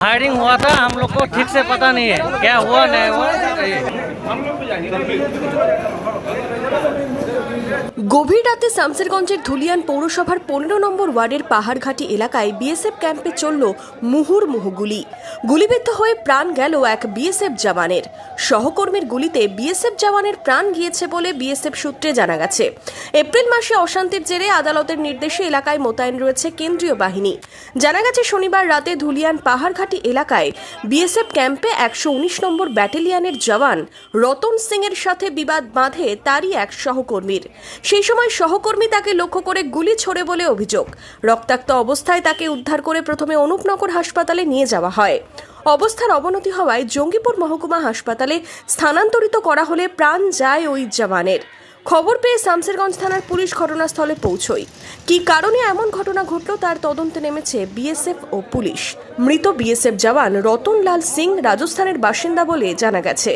Firing हुआ था, हम लोग को ठीक से पता नहीं है। क्या हुआ नहीं हुआ? ये গভীর রাতে শামসেরগঞ্জের ধুলিয়ান পৌরসভার পনেরো নম্বর ওয়ার্ডের পাহাড়ঘাটি এলাকায় বিএসএফ ক্যাম্পে চলল মুহুর্মুহু গুলি গুলিবিদ্ধ হয়ে প্রাণ গেল এক বিএসএফ জওয়ানের। সহকর্মীর গুলিতে বিএসএফ জওয়ানের প্রাণ গিয়েছে বলে বিএসএফ সূত্রে জানা গেছে। এপ্রিল মাসে অশান্তির জেরে আদালতের নির্দেশে এলাকায় মোতায়েন রয়েছে কেন্দ্রীয় বাহিনী। জানা গেছে, শনিবার রাতে ধুলিয়ান পাহাড়ঘাটি এলাকায় বিএসএফ ক্যাম্পে একশো উনিশ নম্বর ব্যাটালিয়নের জওয়ান রতন সিং এর সাথে বিবাদ বাঁধে তারই এক সহকর্মীর। সেই সময় সহকর্মী তাকে লক্ষ্য করে গুলি ছোড়ে বলে অভিযোগ। রক্তাক্ত অবস্থায় তাকে উদ্ধার করে প্রথমে অনুপনগর হাসপাতালে নিয়ে যাওয়া হয়। অবস্থার অবনতি হওয়ায় জঙ্গিপুর মহকুমা হাসপাতালে স্থানান্তরিত করা হলে প্রাণ যায় ওই জওয়ানের। খবর পেয়ে শামসেরগঞ্জ থানার পুলিশ ঘটনাস্থলে পৌঁছয়। কী কারণে এমন ঘটনা ঘটল তার তদন্তে নেমেছে বিএসএফ ও পুলিশ। মৃত বিএসএফ জওয়ান রতনলাল সিং রাজস্থানের বাসিন্দা বলে জানা গেছে।